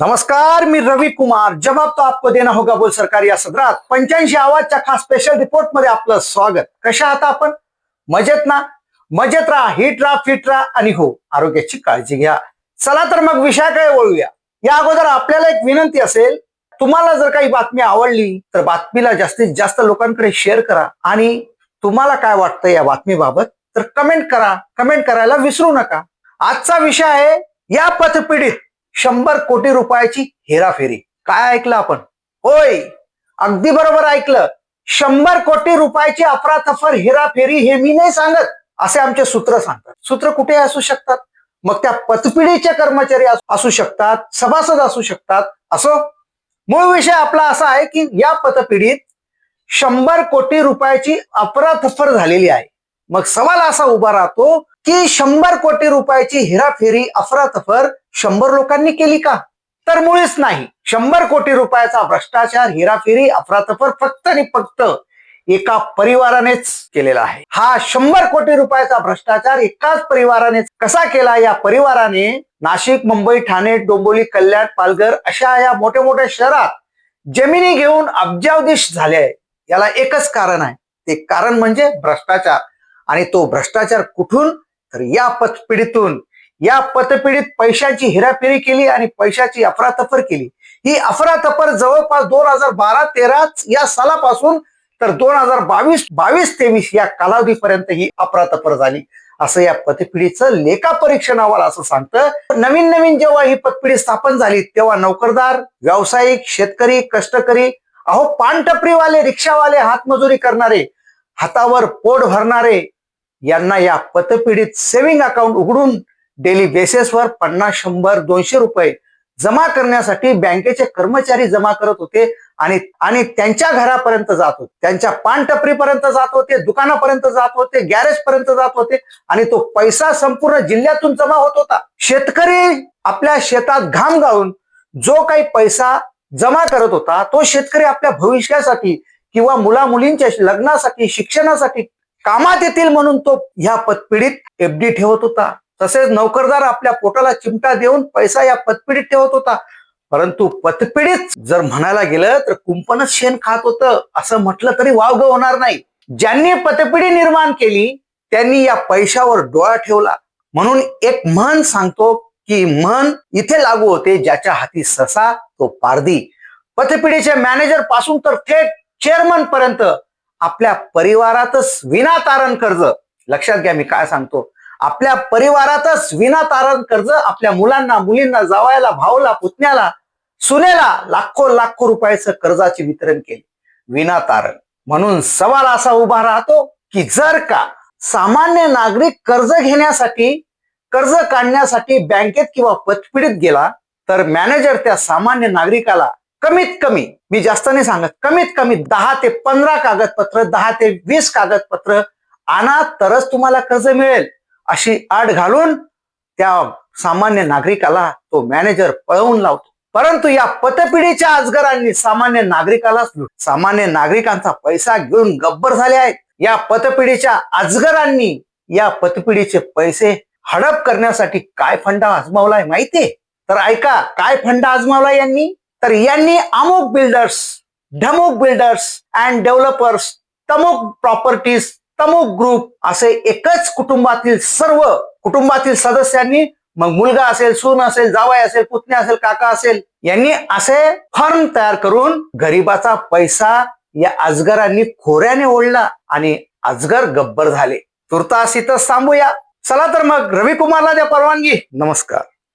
नमस्कार मी रवी कुमार. जवाब तो आपको देना होगा बोल सरकार या सदरात. पंच्याऐंशी आवाजच्या खास स्पेशल रिपोर्टमध्ये आपलं स्वागत. कशा आहात आपण? मजेत ना? मजेत राहा हिट राहा फिट राहा आणि हो आरोग्याची काळजी घ्या. चला तर मग विषयाकडे वळूया. या अगोदर आपल्याला एक विनंती असेल तुम्हाला जर काही बातमी आवडली तर बातमीला जास्तीत जास्त लोकांकडे शेअर करा आणि तुम्हाला काय वाटतं या बातमीबाबत तर कमेंट करा. कमेंट करायला विसरू नका. आजचा विषय आहे या पथपीडित शंभर कोटी रुपयाची हेराफेरी. काय ऐकलं आपण? होय अगदी बरोबर ऐकलं. शंभर कोटी रुपयाची अफरातफर हेराफेरी हे मी नाही सांगत असे आमचे सूत्र सांगतात. सूत्र कुठे असू शकतात. मग त्या पतपिढीचे कर्मचारी असू- शकतात सभासद असू शकतात. असो? मूळ विषय आपला असा आहे की या पतपिढीत शंभर कोटी रुपयाची अफरातफर झालेली आहे. मग सवाल असा उभा राहतो की शंभर कोटी रुपयाची हेराफेरी अफरातफर शंभर लोकांनी केली का? तर मुळीच नाही. शंभर कोटी रुपयाचा भ्रष्टाचार हेराफेरी अफरातफर फक्त आणि फक्त एका परिवारानेच केलेला आहे. हा शंभर कोटी रुपयाचा भ्रष्टाचार एकाच परिवाराने कसा केला? या परिवाराने नाशिक मुंबई ठाणे डोंबोली कल्याण पालघर अशा या मोठ्या मोठ्या शहरात जमिनी घेऊन अब्जावधीश झाले आहे. याला एकच कारण आहे. ते कारण म्हणजे भ्रष्टाचार. आणि तो भ्रष्टाचार कुठून? तर या पतपिढीतून. या पतपिढीत पैशाची हेराफेरी केली आणि पैशाची अफरातफर केली. ही अफरातफर जवळपास दोन हजार बारा तेरा या सालापासून तर दोन हजार बावीस बावीस तेवीस या कालावधीपर्यंत ही अफरातफर झाली. असं या पतपिढीचं लेखा परीक्षण अहवाल असं सांगतं. नवीन नवीन जेव्हा ही पतपिढी स्थापन झाली तेव्हा नोकरदार व्यावसायिक शेतकरी कष्टकरी अहो पानटपरीवाले रिक्षावाले हातमजुरी करणारे हातावर पोट भरणारे यांना या पतपीडित सेव्हिंग अकाउंट उघडून डेली बेसिसवर पन्नास शंभर दोनशे रुपये जमा करण्यासाठी बँकेचे कर्मचारी जमा करत होते आणि आणि त्यांच्या घरापर्यंत जात होते. त्यांच्या पानटपरीपर्यंत जात होते दुकानापर्यंत जात होते गॅरेज पर्यंत जात होते आणि तो पैसा संपूर्ण जिल्ह्यातून जमा होत होता. शेतकरी आपल्या शेतात घाम गाळून जो काही पैसा जमा करत होता तो शेतकरी आपल्या भविष्यासाठी किंवा मुला मुलींच्या लग्नासाठी शिक्षणासाठी कामात येतील म्हणून तो ह्या पतपिढीत एफडी ठेवत होता. तसेच नोकरदार आपल्या पोटाला चिमटा देऊन पैसा या पतपिढीत ठेवत होता. परंतु पतपिढीत जर म्हणायला गेलं तर कुंपणच शेण खात होतं. असं म्हटलं तरी वावग होणार नाही. ज्यांनी पतपिढी निर्माण केली त्यांनी या पैशावर डोळा ठेवला. म्हणून एक म्हण सांगतो की म्हण इथे लागू होते ज्याच्या हाती ससा तो पारदी पतपिढीचे मॅनेजरपासून तर थेट चेअरमन पर्यंत आपल्या परिवारातच विनातारण कर्ज. लक्षात घ्या मी काय सांगतो. आपल्या परिवारातच विनातारण कर्ज आपल्या मुलांना मुलींना जावायला भावला पुतण्याला सुनेला लाखो लाखो रुपयाचं कर्जाचे वितरण केले. विनातारण. म्हणून सवाल असा उभा राहतो की जर का सामान्य नागरिक कर्ज घेण्यासाठी कर्ज काढण्यासाठी बँकेत किंवा पतपिडीत गेला तर मॅनेजर त्या सामान्य नागरिकाला कमीत कमी मी जास्त नाही सांगत कमीत कमी दहा ते पंधरा कागदपत्र दहा ते वीस कागदपत्र आणा तरच तुम्हाला कर्ज मिळेल. अशी आड घालून त्या सामान्य नागरिकाला तो मॅनेजर पळवून लावतो. परंतु या पतपिढीच्या अजगरांनी सामान्य नागरिकालाच लुट सामान्य नागरिकांचा पैसा घेऊन गब्बर झाले आहेत. या पतपिढीच्या अजगरांनी या पतपिढीचे पैसे हडप करण्यासाठी काय फंडा आजमावलाय माहितीये? तर ऐका काय फंडा आजमावला यांनी? तर यांनी अमुक बिल्डर्स ढमुक बिल्डर्स अँड डेव्हलपर्स तमुक प्रॉपर्टीज तमुक ग्रुप असे एकच कुटुंबातील सर्व कुटुंबातील सदस्यांनी मग मुलगा असेल सून असेल जावाई असेल पुतण्या असेल काका असेल यांनी असे फर्म तयार करून गरिबाचा पैसा या अजगरांनी खोऱ्याने ओढला आणि अजगर गब्बर झाले. तुर्तास इथं थांबूया. चला तर मग रवी कुमारला द्या परवानगी. नमस्कार.